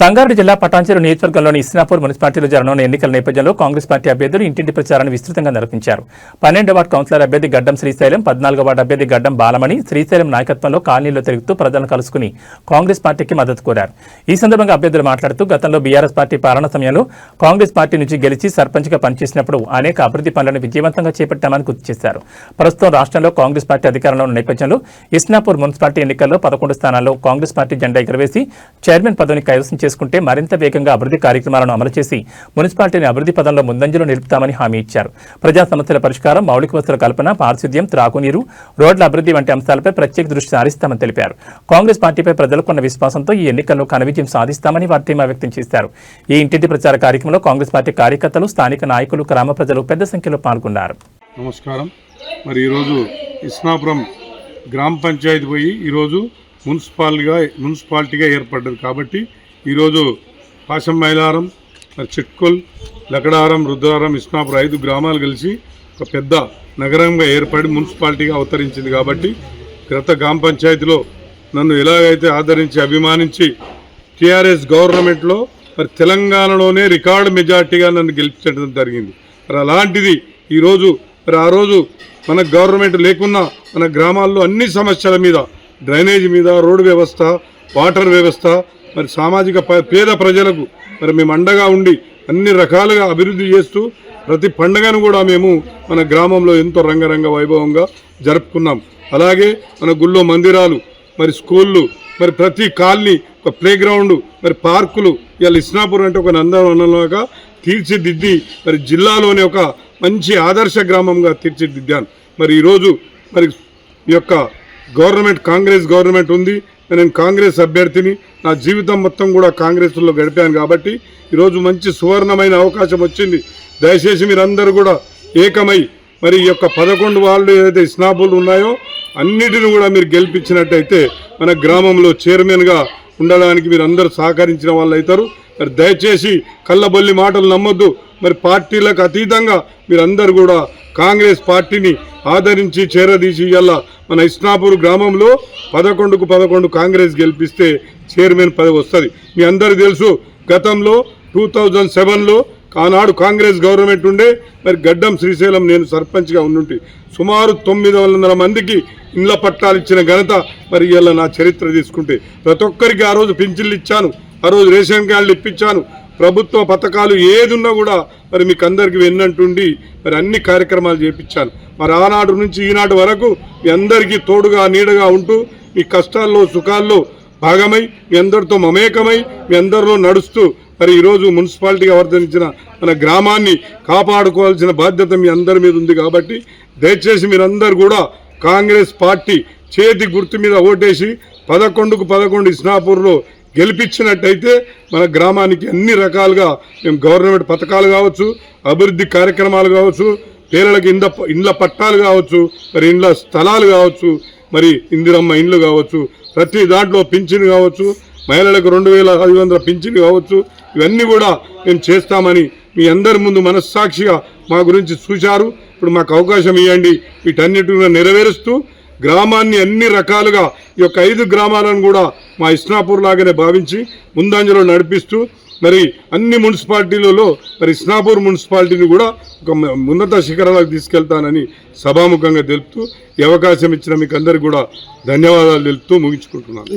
సంగారెడ్డి జిల్లా పటాన్చెరు నియోజకవర్గంలోని ఇస్నాపూర్ మున్సిపాలిటీలో జరగనున్న ఎన్నికల నేపథ్యంలో కాంగ్రెస్ పార్టీ అభ్యర్థులు ఇంటింటి ప్రచారాన్ని విస్తృతంగా నిర్వహించారు. పన్నెండో వార్డు కౌన్సిలర్ అభ్యర్థి గడ్డం శ్రీశైలం పద్నాలుగో వార్డు అభ్యర్థి గడ్డం బాలమణి శ్రీశైలం నాయకత్వంలో కాలనీలో తిరుగుతూ ప్రజలను కలుసుకుని కాంగ్రెస్ పార్టీకి మద్దతు కోరారు. ఈ సందర్భంగా అభ్యర్థులు మాట్లాడుతూ గతంలో బీఆర్ఎస్ పార్టీ పాలన సమయంలో కాంగ్రెస్ పార్టీ నుంచి గెలిచి సర్పంచ్గా పనిచేసినప్పుడు అనేక అభివృద్ధి పనులను విజయవంతంగా చేపట్టామని గుర్తు చేశారు. ప్రస్తుతం రాష్ట్రంలో కాంగ్రెస్ పార్టీ అధికారంలో ఉన్న నేపథ్యంలో ఇస్నాపూర్ మున్సిపాలిటీ ఎన్నికల్లో పదకొండు స్థానాల్లో కాంగ్రెస్ పార్టీ జెండా ఎగురవేసి చైర్మన్ పదవిని కైవసం చేసుకుంటే మరింత వేగంగా అభివృద్ధి కార్యక్రమాలను అమలు చేసి మున్సిపాలిటీని అభివృద్ధి పదంలో ముందంజలో నిలుపుతామని హామీ ఇచ్చారు. ప్రజా సమస్యల పరిష్కారం మౌలిక వసతుల కల్పన పారిశుద్ధ్యం త్రాగునీరు రోడ్ల అభివృద్ధి వంటి అంశాలపై ప్రత్యేక దృష్టి సారిస్తామని తెలిపారు. కాంగ్రెస్ పార్టీపై ప్రజలకున్న విశ్వాసంతో ఈ ఎన్నికల్లో కనవిజయం సాధిస్తామని వారు ధీమా వ్యక్తం చేశారు. ఈ ఇంటింటి ప్రచార కార్యక్రమంలో కాంగ్రెస్ పార్టీ కార్యకర్తలు స్థానిక నాయకులు గ్రామ ప్రజలు పెద్ద సంఖ్యలో పాల్గొన్నారు. నమస్కారం. మరి ఈరోజు ఇస్నాపురం గ్రామ పంచాయతీ పోయి ఈరోజు మున్సిపాల్గా మున్సిపాలిటీగా ఏర్పడ్డది కాబట్టి ఈరోజు పాశం మైలారం మరి చిట్కొల్ లకడారం రుద్రారం ఇస్నాపురం ఐదు గ్రామాలు కలిసి ఒక పెద్ద నగరంగా ఏర్పడి మున్సిపాలిటీగా అవతరించింది కాబట్టి గత గ్రామ పంచాయతీలో నన్ను ఎలాగైతే ఆదరించి అభిమానించి టీఆర్ఎస్ గవర్నమెంట్లో మరి తెలంగాణలోనే రికార్డు మెజార్టీగా నన్ను గెలిపించడం జరిగింది. మరి అలాంటిది ఈరోజు మరి ఆ రోజు మన గవర్నమెంట్ లేకున్నా మన గ్రామాల్లో అన్ని సమస్యల మీద డ్రైనేజ్ మీద రోడ్డు వ్యవస్థ వాటర్ వ్యవస్థ మరి సామాజిక పేద ప్రజలకు మరి మేము అండగా ఉండి అన్ని రకాలుగా అభివృద్ధి చేస్తూ ప్రతి పండుగను కూడా మేము మన గ్రామంలో ఎంతో రంగరంగ వైభవంగా జరుపుకున్నాం. అలాగే మన గుళ్ళో మందిరాలు మరి స్కూళ్ళు మరి ప్రతి కాలనీ ఒక ప్లే గ్రౌండ్ మరి పార్కులు ఇవాళ ఇస్నాపూర్ అంటే ఒక నందనలాగా తీర్చిదిద్ది మరి జిల్లాలోనే ఒక మంచి ఆదర్శ గ్రామంగా తీర్చిదిద్దాను మరి ఈరోజు మరి ఈ యొక్క గవర్నమెంట్ కాంగ్రెస్ గవర్నమెంట్ ఉంది. నేను కాంగ్రెస్ అభ్యర్థిని నా జీవితం మొత్తం కూడా కాంగ్రెస్లో గడిపాను కాబట్టి ఈరోజు మంచి సువర్ణమైన అవకాశం వచ్చింది. దయచేసి మీరందరూ కూడా ఏకమై మరి ఈ యొక్క పదకొండు వాళ్ళు ఏదైతే స్నాపులు ఉన్నాయో అన్నిటిని కూడా మీరు గెలిపించినట్టయితే మన గ్రామంలో చైర్మన్గా ఉండడానికి మీరు అందరూ సహకరించిన వాళ్ళు అవుతారు. మరి దయచేసి కళ్ళబొల్లి మాటలు నమ్మొద్దు. మరి పార్టీలకు అతీతంగా మీరందరూ కూడా కాంగ్రెస్ పార్టీని ఆదరించి చేరదీసి ఇవాళ మన ఇస్నాపూర్ గ్రామంలో పదకొండుకు పదకొండు కాంగ్రెస్ గెలిపిస్తే చైర్మన్ పదవి వస్తుంది. మీ అందరు తెలుసు గతంలో టూ థౌజండ్ సెవెన్లో ఆనాడు కాంగ్రెస్ గవర్నమెంట్ ఉండే మరి గడ్డం శ్రీశైలం నేను సర్పంచ్గా ఉండుంటి. సుమారు తొమ్మిది వందల మందికి ఇండ్ల పట్టాలు ఇచ్చిన ఘనత మరి ఇవాళ నా చరిత్ర తీసుకుంటే. ప్రతి ఒక్కరికి ఆ రోజు పింఛన్లు ఇచ్చాను ఆ రోజు రేషన్ కార్డులు ఇప్పించాను ప్రభుత్వ పథకాలు ఏది ఉన్నా కూడా మరి మీకు అందరికీ వెన్నంటుండి మరి అన్ని కార్యక్రమాలు చేపించాను మరి ఆనాడు నుంచి ఈనాటి వరకు మీ అందరికీ తోడుగా నీడగా ఉంటూ మీ కష్టాల్లో సుఖాల్లో భాగమై మీ అందరితో మమేకమై మీ అందరిలో నడుస్తూ మరి ఈరోజు మున్సిపాలిటీగా వర్ధనించిన మన గ్రామాన్ని కాపాడుకోవాల్సిన బాధ్యత మీ అందరి మీద ఉంది కాబట్టి దయచేసి మీరందరూ కూడా కాంగ్రెస్ పార్టీ చేతి గుర్తు మీద ఓటేసి పదకొండుకు పదకొండు ఇస్నాపూర్లో గెలిపించినట్టయితే మన గ్రామానికి అన్ని రకాలుగా మేము గవర్నమెంట్ పథకాలు కావచ్చు అభివృద్ధి కార్యక్రమాలు కావచ్చు పేదలకు ఇండ్ల ఇండ్ల పట్టాలు కావచ్చు మరి ఇండ్ల స్థలాలు కావచ్చు మరి ఇందిరమ్మ ఇండ్లు కావచ్చు ప్రతి దాంట్లో పింఛను కావచ్చు మహిళలకు రెండు వేల ఐదు వందల పింఛను కావచ్చు ఇవన్నీ కూడా మేము చేస్తామని మీ అందరి ముందు మనస్సాక్షిగా మా గురించి చూశారు. ఇప్పుడు మాకు అవకాశం ఇవ్వండి వీటన్నిటిని నెరవేరుస్తూ గ్రామాన్ని అన్ని రకాలుగా ఈ యొక్క ఐదు గ్రామాలను కూడా మా ఇస్నాపూర్ లాగానే భావించి ముందంజలో నడిపిస్తూ మరి అన్ని మున్సిపాలిటీలలో మరి ఇస్నాపూర్ మున్సిపాలిటీని కూడా ఒక ఉన్నత శిఖరాలకు తీసుకెళ్తానని సభాముఖంగా తెలుపుతూ ఈ అవకాశం ఇచ్చిన మీకు అందరికీ కూడా ధన్యవాదాలు తెలుపుతూ ముగించుకుంటున్నాను.